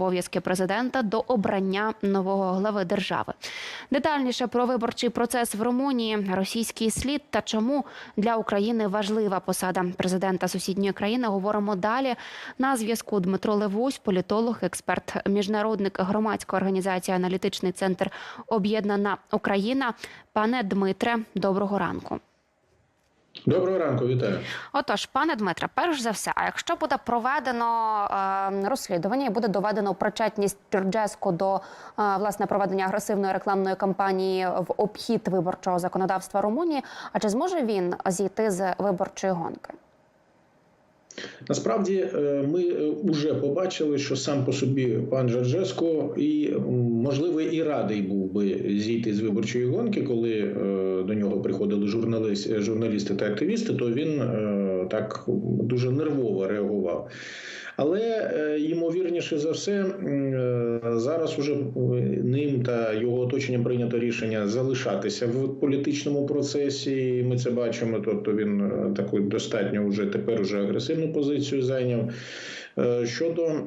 обов'язки президента до обрання нового глави держави. Детальніше про виборчий процес в Румунії, російський слід та чому для України важлива посада президента сусідньої країни. Говоримо далі. На зв'язку Дмитро Левусь, політолог, експерт, міжнародник громадської організації Аналітичний центр Об'єднана Україна. Пане Дмитре, доброго ранку. Доброго ранку, вітаю. Отож, пане Дмитре, перш за все, а якщо буде проведено е, розслідування і буде доведено причетність Тюрджеско до е, власне проведення агресивної рекламної кампанії в обхід виборчого законодавства Румунії, а чи зможе він зійти з виборчої гонки? Насправді е, ми вже побачили, що сам по собі пан Джорджеско і можливо і радий був би зійти з виборчої гонки, коли е, до нього приходили журналісти, та активісти, то він е, так дуже нервово реагував. Але е, ймовірніше за все, е, зараз уже ним та його оточенням прийнято рішення залишатися в політичному процесі. І Ми це бачимо. Тобто він е, таку достатньо вже тепер уже агресивну позицію зайняв. Е, Щодо е,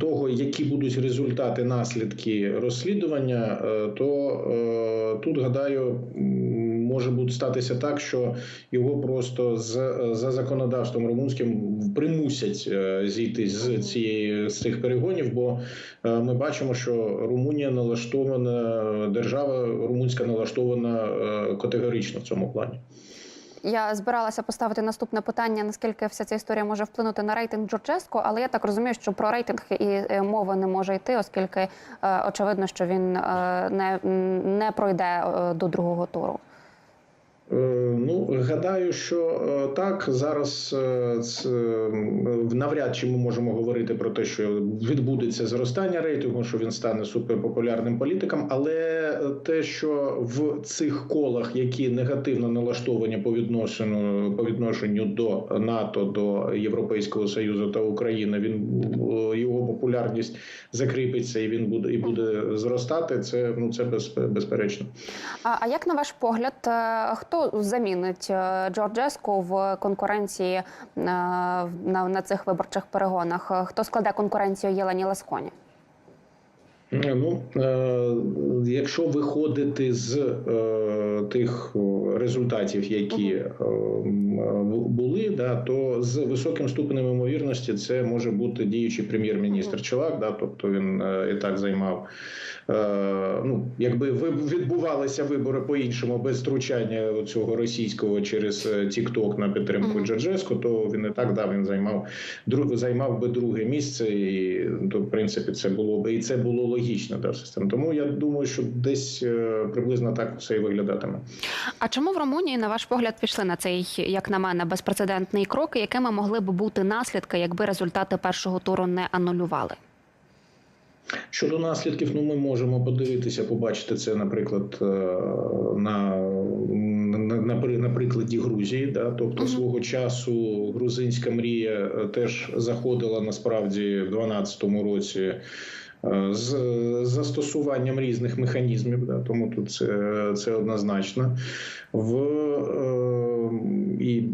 того, які будуть результати наслідки розслідування, е, то е, тут гадаю. Може бути статися так, що його просто з за законодавством румунським примусять е, зійти з цієї з цих перегонів, бо е, ми бачимо, що Румунія налаштована держава румунська налаштована е, категорично в цьому плані. Я збиралася поставити наступне питання: наскільки вся ця історія може вплинути на рейтинг Джорджеско, але я так розумію, що про рейтинг і мови не може йти, оскільки очевидно, що він не, не пройде до другого туру. Е, Ну, гадаю, що е, так зараз е, навряд чи ми можемо говорити про те, що відбудеться зростання рейтингу, що він стане суперпопулярним політиком. Але те, що в цих колах, які негативно налаштовані по відношенню по відношенню до НАТО, до Європейського союзу та України, він його популярність закріпиться і він буде і буде зростати. Це ну це без, безперечно. А, а як на ваш погляд, е, замінить е, Джорджеску в конкуренції на, на, на цих виборчих перегонах? Е, Хто складе конкуренцію Єлені Ласконі? Ну, е, якщо виходити з е, тих результатів, які е, були, да, то з високим ступенем ймовірності це може бути діючий прем'єр-міністр Чувак, да, тобто він е, і так займав. Е, ну, якби відбувалися вибори по-іншому без втручання цього російського через TikTok на підтримку Мгм. Джорджеско, то він і так да, він займав друг, займав би друге місце, і то в принципі це було би і це було логічно в системі. Тому я думаю, що десь е, приблизно так все і виглядатиме. А чому в Румунії, на ваш погляд, пішли на цей, як на мене, безпрецедентний крок, якими могли б бути наслідки, якби результати першого туру не анулювали? Щодо наслідків, ну ми можемо подивитися, побачити це, наприклад, е, на, на, на, на прикладі Грузії. Да? Тобто, свого часу грузинська мрія е, теж заходила насправді в 2012 році. Е, З застосуванням різних механізмів, да, тому тут це, це однозначно. В, е, і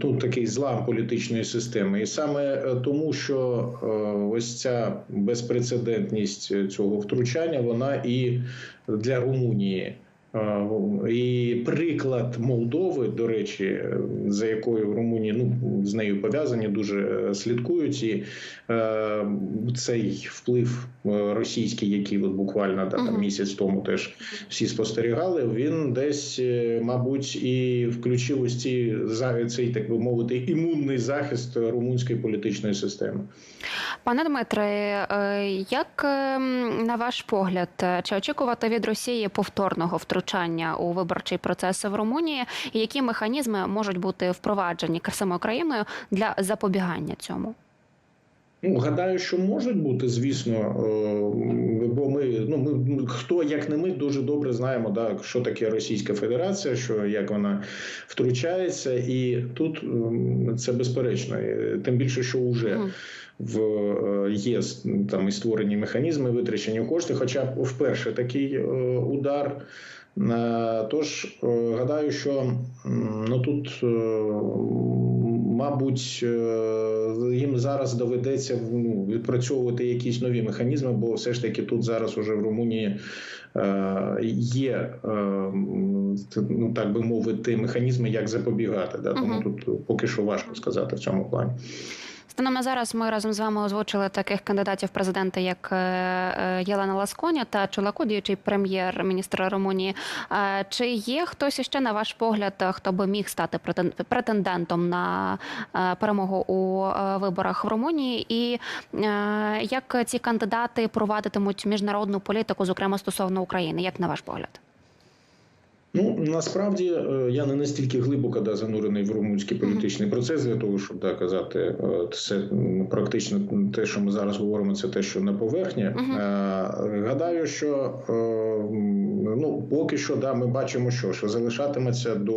тут такий злам політичної системи. І саме е, тому, що е, ось ця безпрецедентність цього втручання, вона і для Румунії. І приклад Молдови, до речі, за якою в Румунії ну з нею пов'язані, дуже слідкують. І е, цей вплив е, російський, який от буквально да, там, місяць тому теж всі спостерігали. Він десь, е, мабуть, і включив ось ці за- цей, так би мовити, імунний захист румунської політичної системи. Пане Дмитре, е, як е, на ваш погляд, е, чи очікувати від Росії повторного втручання у виборчий процес в Румунії, і які механізми можуть бути впроваджені самою країною для запобігання цьому? Ну, гадаю, що можуть бути, звісно, е, бо ми ну ми хто як не ми дуже добре знаємо, да, що таке Російська Федерація, що як вона втручається, і тут м, це безперечно. Тим більше, що вже. В е, є там і створені механізми витрачення коштів, хоча б вперше такий е, удар. Е, Тож гадаю, що ну тут мабуть, їм зараз доведеться ну, відпрацьовувати якісь нові механізми, бо все ж таки тут зараз уже в Румунії є, ну так би мовити, механізми, як запобігати. Да? Тому Мгм. тут поки що важко сказати в цьому плані. Станом на зараз ми разом з вами озвучили таких кандидатів в президенти, як е, е, Єлена Ласконя та Чулаку, діючий прем'єр-міністр Румунії. Е, Чи є хтось іще, на ваш погляд, хто би міг стати претен- претендентом на перемогу у виборах в Румунії? І як ці кандидати провадитимуть міжнародну політику, зокрема стосовно України? Як на ваш погляд? Ну насправді е, я не настільки глибоко да, занурений в румунський політичний процес для того, щоб да, казати, е, це практично те, що ми зараз говоримо, це те, що на поверхні. Мгм. Е, Гадаю, що ну поки що да, ми бачимо, що, що залишатиметься до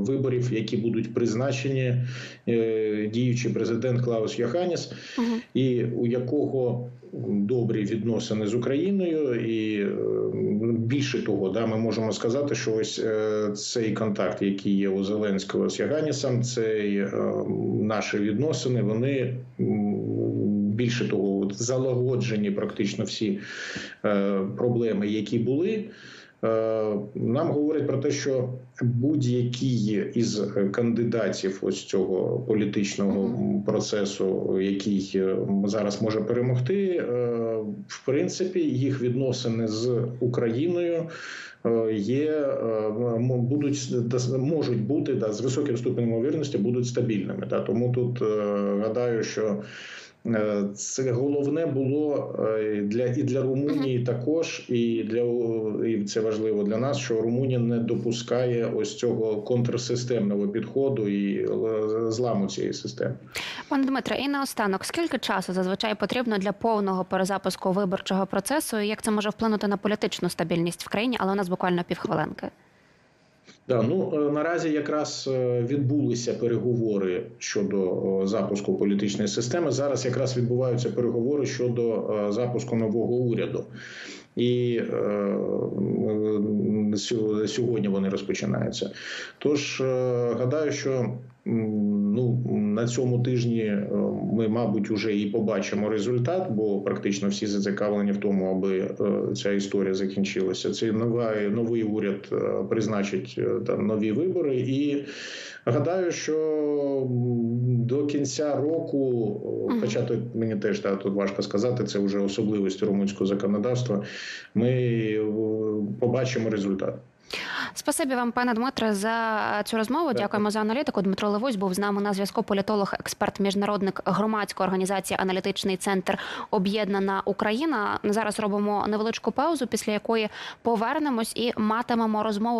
виборів, які будуть призначені діючий президент Клаус Йоханіс Угу. і у якого добрі відносини з Україною, і більше того, да, ми можемо сказати, що ось е, цей контакт, який є у Зеленського з Яганісом, це е, наші відносини, вони більше того, залагоджені практично всі е, проблеми, які були. Е, Нам говорять про те, що будь-який із кандидатів ось цього політичного процесу, який е, зараз може перемогти, е, в принципі, їх відносини з Україною є будуть да, можуть бути да, з високим ступенем ймовірності будуть стабільними. Да. Тому тут гадаю, що. Е, Це головне було е, для і для Румунії також, і для і це важливо для нас, що Румунія не допускає ось цього контрсистемного підходу і е, зламу цієї системи. Пане Дмитре, і наостанок, скільки часу зазвичай потрібно для повного перезапуску виборчого процесу? І як це може вплинути на політичну стабільність в країні? Але у нас буквально півхвилинки. Да, ну е, наразі якраз е, відбулися переговори щодо е, запуску політичної системи. Зараз якраз відбуваються переговори щодо запуску нового уряду. І е, сьогодні вони розпочинаються. Тож гадаю, що ну на цьому тижні е, ми, мабуть, уже і побачимо результат, бо практично всі зацікавлені в тому, аби е, ця історія закінчилася. Цей новий, новий уряд е, призначить там нові вибори, і гадаю, що до кінця року, хоча тут мені теж та, тут важко сказати, це вже особливості румунського законодавства. Ми побачимо результат. Спасибі вам, пане Дмитре, за цю розмову. Дякую. Дякуємо за аналітику. Дмитро Левусь був з нами на зв'язку. Політолог, експерт, міжнародник громадської організації Аналітичний центр Об'єднана Україна. Зараз робимо невеличку паузу, після якої повернемось і матимемо розмову